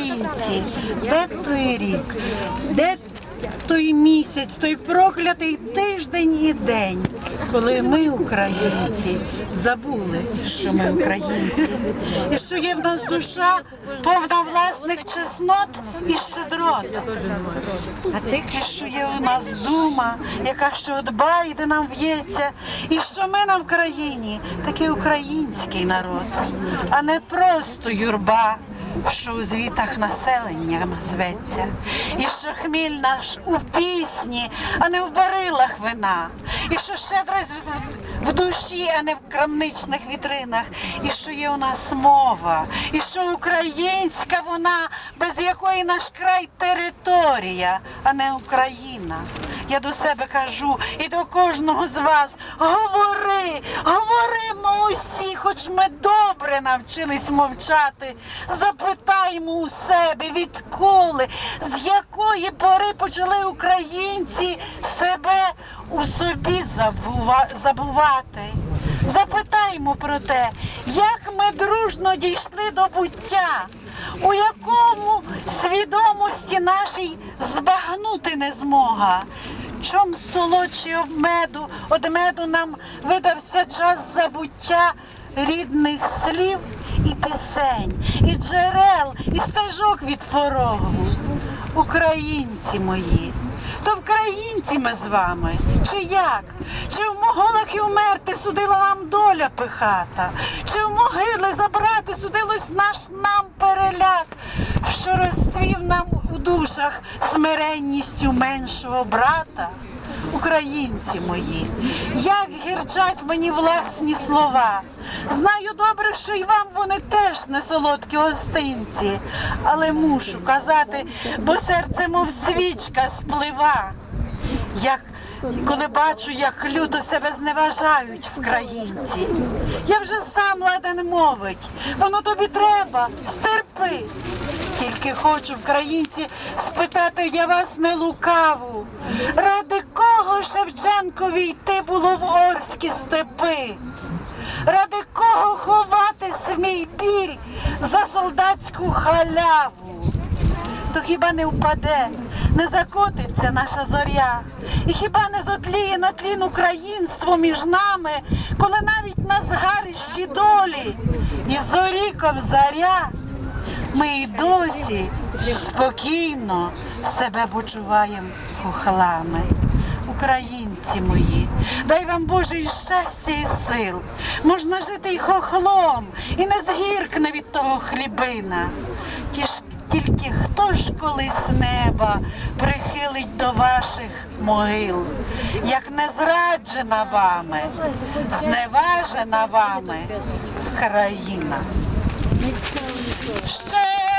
сторінці, де той рік, де той місяць, той проклятий тиждень і день, коли ми, українці, забули, що ми українці, і що є в нас душа повна власних чеснот і щедрот. І що є у нас дума, яка що дбає, де нам в'ється, і що ми на Україні такий український народ, а не просто юрба, що у звітах населення зветься, і що хміль наш у пісні, а не в барилах вина, і що щедрость в- душі, а не в крамничних вітринах, і що є у нас мова, і що українська вона, без якої наш край територія, а не Україна. Я до себе кажу і до кожного з вас говори, говоримо усі, хоч ми добре навчились мовчати. Запитаймо у себе, відколи, з якої пори почали українці себе у собі забува- забувати. Запитаймо про те, як ми дружно дійшли до буття, у якому свідомості нашій збагнути не змога. Чом солодший об меду, од меду нам видався час забуття рідних слів і пісень, і джерел, і стежок від порогу. Українці мої, то українці ми з вами, чи як? Чи в моголах і вмерти судила нам доля пихата? Чи в могили забрати судилось наш нам переляк, що розцвів нам у душах смиренністю меншого брата? Українці мої, як гірчать мені власні слова. Знаю добре, що й вам вони теж не солодкі гостинці, але мушу казати, бо серце, мов свічка, сплива. Як коли бачу, як люто себе зневажають вкраїнці. Я вже сам ладен мовить, воно тобі треба, стерпи. Тільки хочу, українці, спитати я вас не лукаву. Ради кого Шевченкові йти було в Орські степи? Ради кого ховати свій біль за солдатську халяву? то хіба не впаде, не закотиться наша зоря, і хіба не зотліє на тлін українство між нами, коли навіть на згарищі долі і зоріком заря, ми й досі спокійно себе почуваємо хохлами. Українці мої, дай вам Боже і щастя і сил. Можна жити й хохлом, і не згіркне від того хлібина. Ті ж тільки хто ж колись неба прихилить до ваших могил, як не зраджена вами, зневажена вами країна. Stay!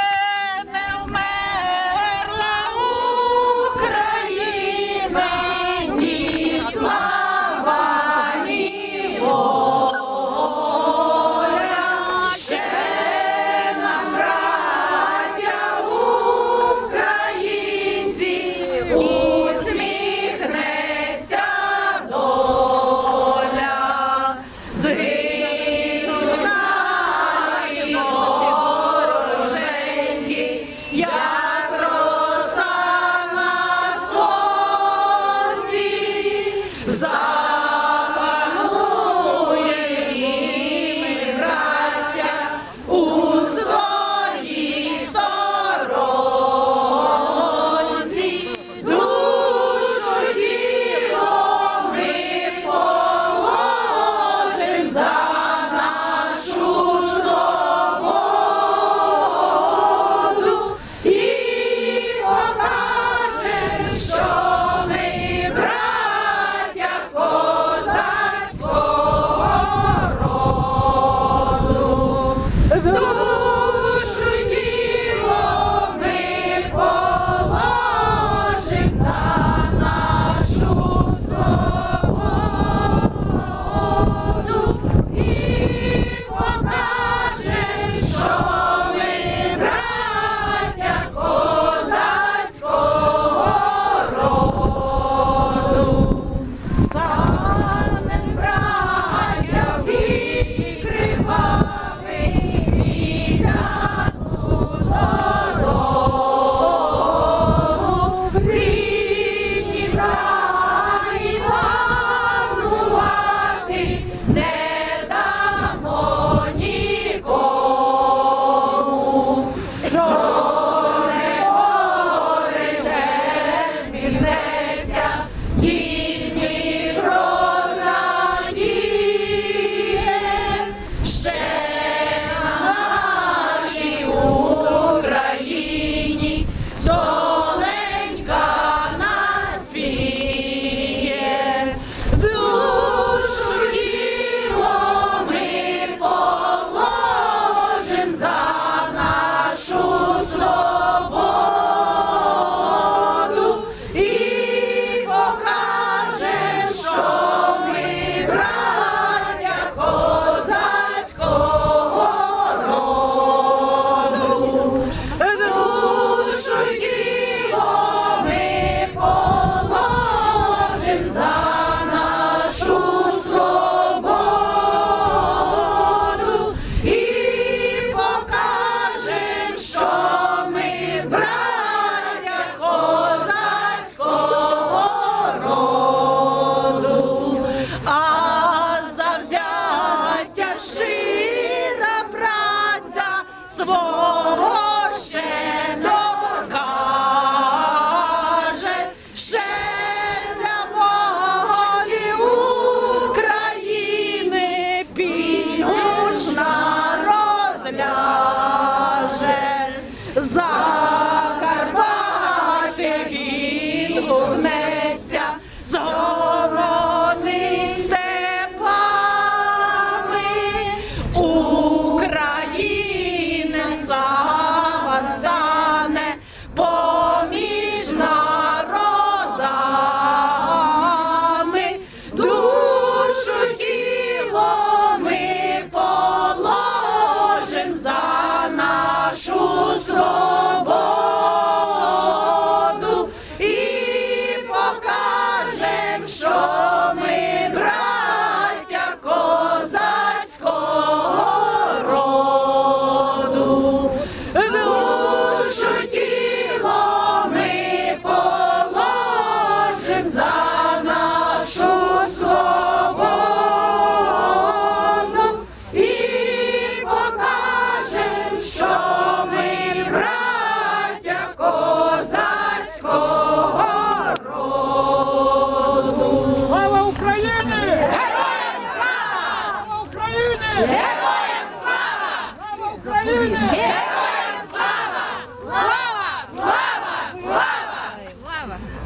Героям слава! Слава Україні! Героям слава! Слава! Слава!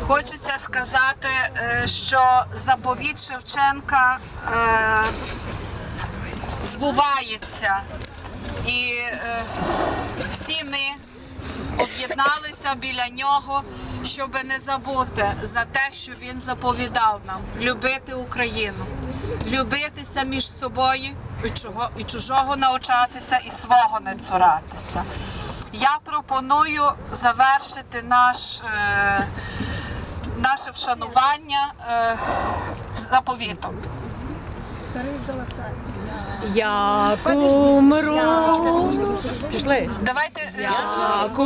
Хочеться сказати, е, що заповіт Шевченка е, збувається. І е, всі ми об'єдналися біля нього, щоб не забути за те, що він заповідав нам любити Україну, любитися між собою і чого і чужого навчатися, і свого не цуратися. Я пропоную завершити наш. Е, наше вшанування е, заповітом. Як умру. Пішли. Давайте е, Як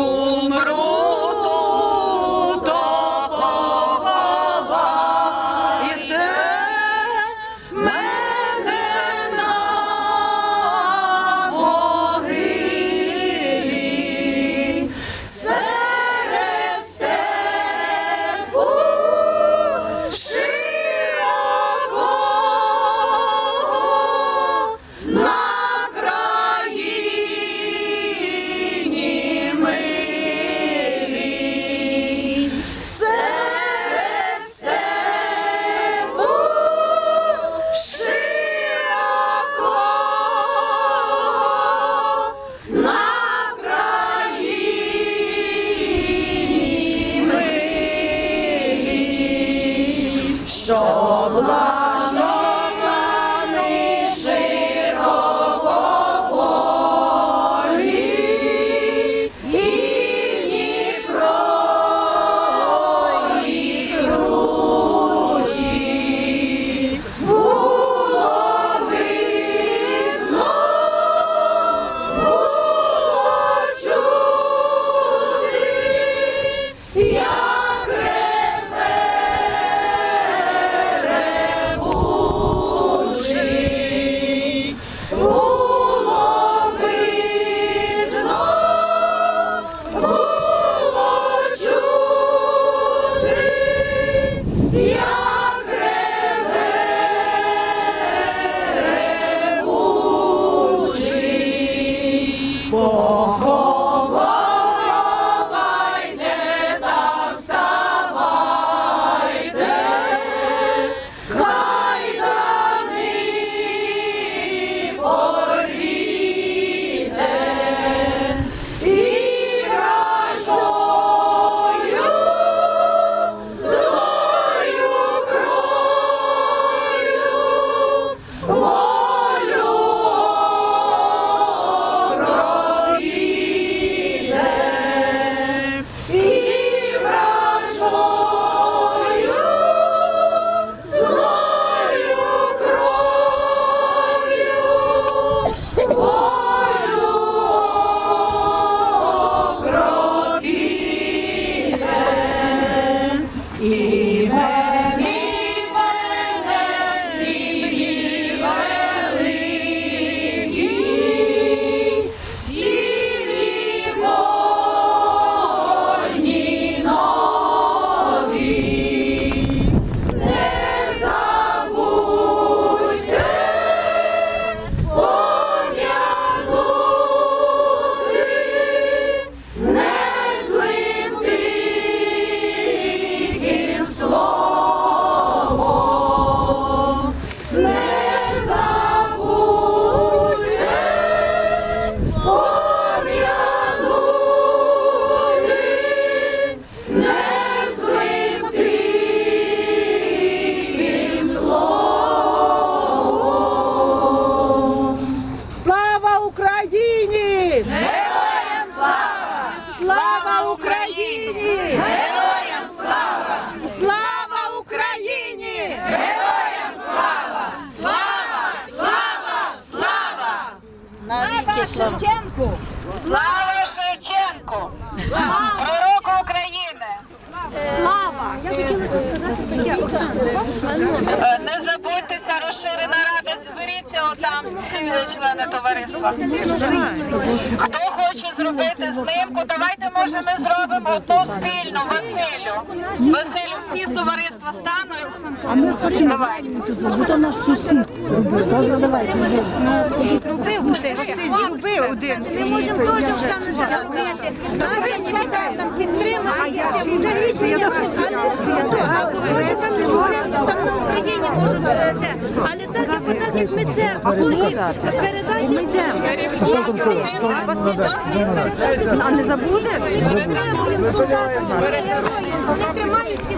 Що Шевченку! Пророку України! Е, Не забудьтеся, розширена рада, зберіться отам всі члени товариства. Хто хоче зробити знимку, давайте може ми зробимо одну спільну Василю. Василю, всі з товариства стануть. А ми хочемо давайте. Це наш сусід. Зроби один. Ми можемо теж Оксану зробити. Наші чекають там підтримати. Може там не говорять, що там на Україні це. Але так, як так, як ми це передайте. А не забудеш? Ми солдатам, героїв. Вони тримають ці